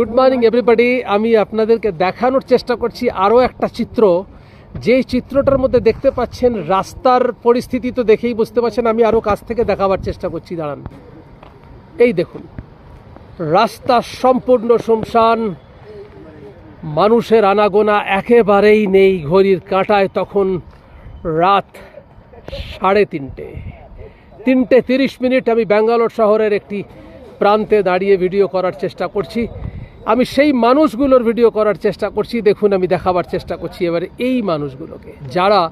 Good morning everybody আমি আপনাদেরকে দেখানোর চেষ্টা করছি আরও একটা চিত্র। যেই চিত্রটার মধ্যে দেখতে পাচ্ছেন, রাস্তার পরিস্থিতি তো দেখেই বুঝতে পারছেন, আমি আরও কাছ থেকে দেখাবার চেষ্টা করছি, দাঁড়ান। এই দেখুন, রাস্তা সম্পূর্ণ শুমশান, মানুষের আনাগোনা একেবারেই নেই ঘড়ির কাঁটায়, তখন রাত সাড়ে তিনটে। তিনটে তিরিশ মিনিট আমি ব্যাঙ্গালোর শহরের একটি প্রান্তে দাঁড়িয়ে ভিডিও করার চেষ্টা করছি। আমি সেই মানুষগুলোর ভিডিও করার চেষ্টা করছি। দেখুন, আমি দেখাবার চেষ্টা করছি এবারে এই মানুষগুলোকে, যারা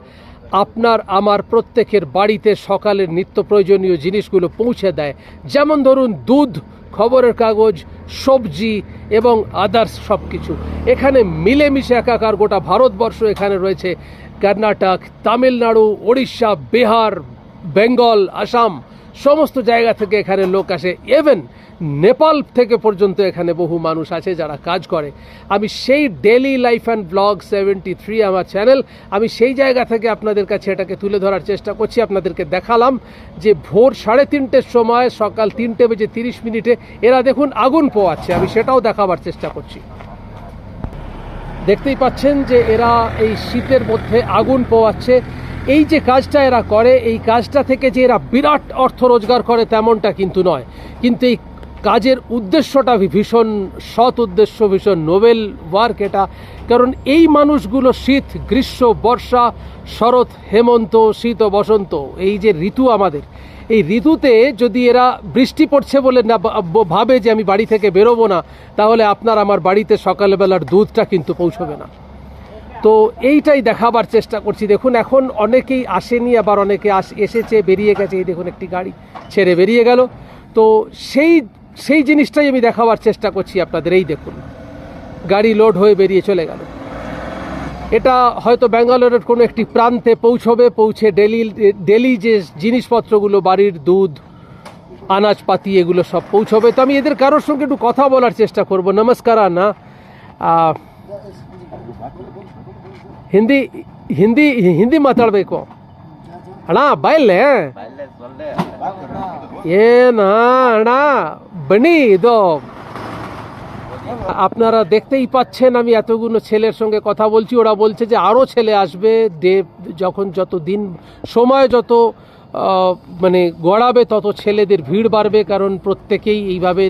আপনার, আমার প্রত্যেকের বাড়িতে সকালের নিত্য প্রয়োজনীয় জিনিসগুলো পৌঁছে দেয়। যেমন ধরুন, দুধ, খবরের কাগজ, সবজি এবং আদার্স সব কিছু এখানে মিলেমিশে একাকার গোটা ভারতবর্ষ এখানে রয়েছে। কর্ণাটক, তামিলনাড়ু, ওড়িশা, বিহার, বেঙ্গল, আসাম। সমস্ত জায়গা থেকে এখানে লোক আসে। ইভেন নেপাল থেকে পর্যন্ত এখানে বহু মানুষ আছে যারা কাজ করে। আমি সেই daily life and blog seventy three আমার চ্যানেল আমি সেই জায়গা থেকে আপনাদের কাছে এটাকে তুলে ধরার চেষ্টা করছি। আপনাদেরকে দেখালাম যে ভোর সাড়ে তিনটের সময় সকাল তিনটে বেজে তিরিশ মিনিটে এরা দেখুন আগুন পোয়াচ্ছে। আমি সেটাও দেখাবার চেষ্টা করছি। দেখতেই পাচ্ছেন যে এরা এই শীতের মধ্যে আগুন পোয়াচ্ছে। এই যে কাজটা এরা করে, এই কাজটা থেকে যে এরা বিরাট অর্থ রোজগার করে তেমনটা কিন্তু নয়। কিন্তু এই কাজের উদ্দেশ্যটা ভীষণ সৎ উদ্দেশ্য, ভীষণ নোবেল ওয়ার্ক এটা। কারণ এই মানুষগুলো শীত, গ্রীষ্ম, বর্ষা, শরৎ, হেমন্ত, শীত ও বসন্ত, এই যে ঋতু আমাদের, এই ঋতুতে যদি এরা বৃষ্টি পড়ছে বলে না ভাবে যে আমি বাড়ি থেকে বেরোবো না, তাহলে আপনার আমার বাড়িতে সকালবেলার দুধটা কিন্তু পৌঁছবে না। তো এইটাই দেখাবার চেষ্টা করছি। দেখুন, এখন অনেকেই আসেনি, আবার অনেকে আস, এসেছে, বেরিয়ে গেছে। এই দেখুন, একটি গাড়ি ছেড়ে বেরিয়ে গেল। তো সেই সেই জিনিসটাই আমি দেখাবার চেষ্টা করছি আপনাদের। এই দেখুন, গাড়ি লোড হয়ে বেরিয়ে চলে গেল। এটা হয়তো ব্যাঙ্গালোরের কোনো একটি প্রান্তে পৌঁছবে, পৌঁছে ডেলি ডেলি যে জিনিসপত্রগুলো, বাড়ির দুধ, আনাজপাতি, এগুলো সব পৌঁছবে। তো আমি এদের কারোর সঙ্গে একটু কথা বলার চেষ্টা করব। নমস্কার আনা ಹಿಂದಿ ಹಿಂದಿ ಹಿಂದಿ ಮಾತಾಡ್ಬೇಕು. ಅಣ್ಣ ಬಯಲ್ಲೆ ಏನ ಅಣ್ಣ, ಬನ್ನಿ, ಇದು আপনারা দেখতেই পাচ্ছেন আমি এতগুলো ছেলের সঙ্গে কথা বলছি, ওরা বলছে যে আরও ছেলে আসবে দেব যখন যত দিন সময় যত মানে গড়াবে, তত ছেলেদের ভিড় বাড়বে, কারণ প্রত্যেকেই এইভাবে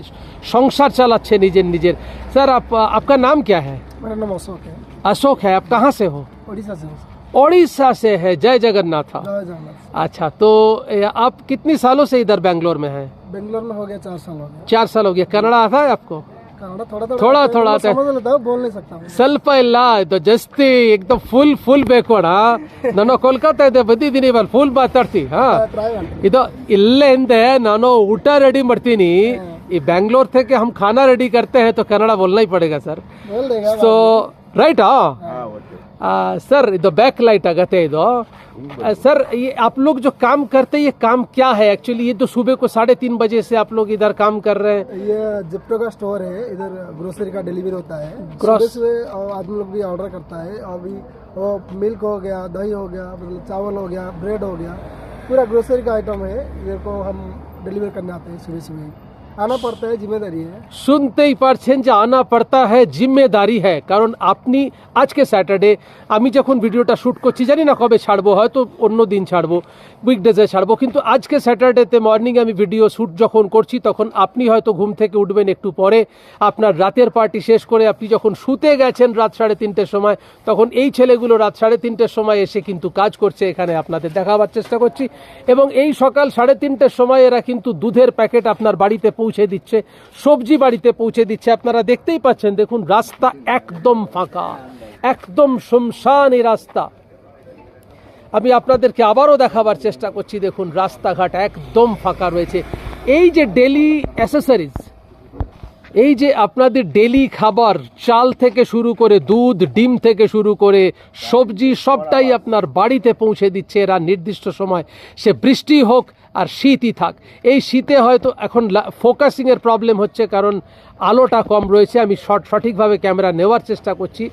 সংসার চালাচ্ছে নিজের নিজের। স্যার আপনার নাম ক্যা হ্যাঁ? अशोक है अशोक है आप कहाँ से हो उड़ीसा से हूँ ओडिशा से है जय जगन्नाथ जय जगन्नाथ अच्छा तो ए, आप कितनी सालों से इधर बैंगलोर में हैं बेंगलोर में हो गया चार साल हो गया चार साल हो गया कन्नड़ा आता है आपको कन्नड़ा थोड़ा थोड़ा थोड़ा- आता है, थोड़ा मैं आता है। समझ लेता हूँ बोल नहीं सकता हूँ ಸ್ವಲ್ಪ ಇಲ್ಲ ಇದು ಜಾಸ್ತಿ एकदम ಫುಲ್ ಫುಲ್ ಬೇಕೋಣ ನಾನು ಕೋಲ್ಕತ್ತಾ ಇದ್ದೆ ಬಂದಿದ್ದೀನಿ ಇವಾಗ ಫುಲ್ ಮಾತಾಡ್ತಿ ಹಾ ट्राई करते ಇದು ಇಲ್ಲೇ ಹಿಂದೆ ನಾನು ಊಟ ರೆಡಿ ಮಾಡ್ತೀನಿ ಈ ಬ್ಯಾಂಗ್ಳೂರ್ থেকে हम खाना रेडी करते हैं तो कन्नड़ा बोलना ही पड़ेगा सर बोल देगा ಸೊ राइट ರೈಟಾ सर तो बैक लाइट आगते तो सर ये आप लोग जो काम करते हैं ये काम क्या है एक्चुअली ये तो सुबह को साढ़े तीन बजे से आप लोग इधर काम कर रहे हैं ये जिप्टो का स्टोर है इधर ग्रोसरी का डिलीवरी होता है आदमी लोग भी ऑर्डर करता है अभी वो मिल्क हो गया दही हो गया मतलब चावल हो गया ब्रेड हो गया पूरा ग्रोसरी का आइटम है जिनको को हम डिलीवर करने आते हैं सुबह सुबह আনা পড়তা জিম্মেদারি শুনতেই পারছেন যে আনা পড়তা হ্যাঁ জিম্মেদারি হ্যাঁ কারণ আপনি আজকে স্যাটারডে আমি যখন ভিডিওটা শ্যুট করছি জানি না কবে ছাড়বো হয়তো অন্য দিন ছাড়বো উইকডেজে ছাড়বো কিন্তু আজকে স্যাটারডেতে মর্নিংয়ে আমি ভিডিও শ্যুট যখন করছি তখন আপনি হয়তো ঘুম থেকে উঠবেন একটু পরে আপনার রাতের পার্টি শেষ করে আপনি যখন শুতে গেছেন রাত সাড়ে তিনটের সময় তখন এই ছেলেগুলো রাত সাড়ে তিনটের সময় এসে কিন্তু কাজ করছে, এখানে আপনাদের দেখাবার চেষ্টা করছি। এবং এই সকাল সাড়ে তিনটের সময় এরা কিন্তু দুধের প্যাকেট আপনার বাড়িতে পৌঁছে দিচ্ছে, সবজি বাড়িতে পৌঁছে দিচ্ছে। আপনারা দেখতেই পাচ্ছেন, দেখুন, রাস্তা একদম ফাঁকা, একদম শুমশান এই রাস্তা। আমি আপনাদেরকে আবারও দেখাবার চেষ্টা করছি, দেখুন, রাস্তাঘাট একদম ফাঁকা রয়েছে। এই যে ডেলি অ্যাসেসরিজ এই যে আপনাদের ডেলি খাবার, চাল থেকে শুরু করে দুধ, ডিম থেকে শুরু করে সবজি, সবটাই আপনার বাড়িতে পৌঁছে দিচ্ছে। এরা নির্দিষ্ট সময় সে বৃষ্টি হোক আর শীতই থাক। এই শীতে হয়তো এখন ফোকাসিংয়ের প্রবলেম হচ্ছে কারণ আলোটা কম রয়েছে। আমি সঠ- সঠিকভাবে ক্যামেরা নেওয়ার চেষ্টা করছি।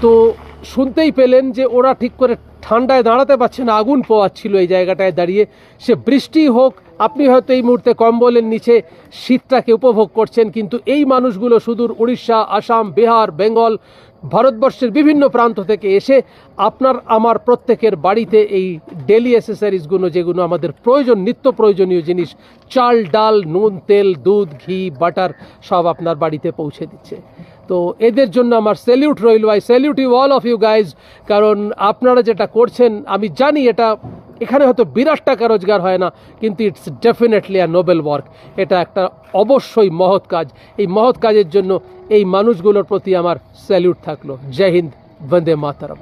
তো শুনতেই পেলেন যে ওরা ঠিক করে ঠান্ডায় দাঁড়াতে পারছে না, আগুন পোয়াচ্ছিল এই জায়গাটায় দাঁড়িয়ে। সে বৃষ্টি হোক, আপনি হয়তো এই মুহূর্তে কম্বলের নিচে শীতটাকে উপভোগ করছেন, কিন্তু এই মানুষগুলো সুদূর উড়িষ্যা, আসাম, বিহার, বেঙ্গল ভারতবর্ষের বিভিন্ন প্রান্ত থেকে এসে আপনার, আমার প্রত্যেকের বাড়িতে এই ডেলি অ্যাসেসারিজগুলো যেগুলো আমাদের প্রয়োজন, নিত্য প্রয়োজনীয় জিনিস, চাল, ডাল, নুন, তেল, দুধ, ঘি, বাটার, সব আপনার বাড়িতে পৌঁছে দিচ্ছে। তো এদের জন্য আমার স্যালিউট রইল। I salute you all of you guys কারণ আপনারা যেটা করছেন, আমি জানি এটা এখানে হয়তো বিরাট টাকা রোজগার হয় না, কিন্তু it's definitely a noble work এটা একটা অবশ্যই মহৎ কাজ। এই মহৎ কাজের জন্য এই মানুষগুলোর প্রতি আমার স্যালিউট থাকল। জয় হিন্দ, বন্দে মাতারম।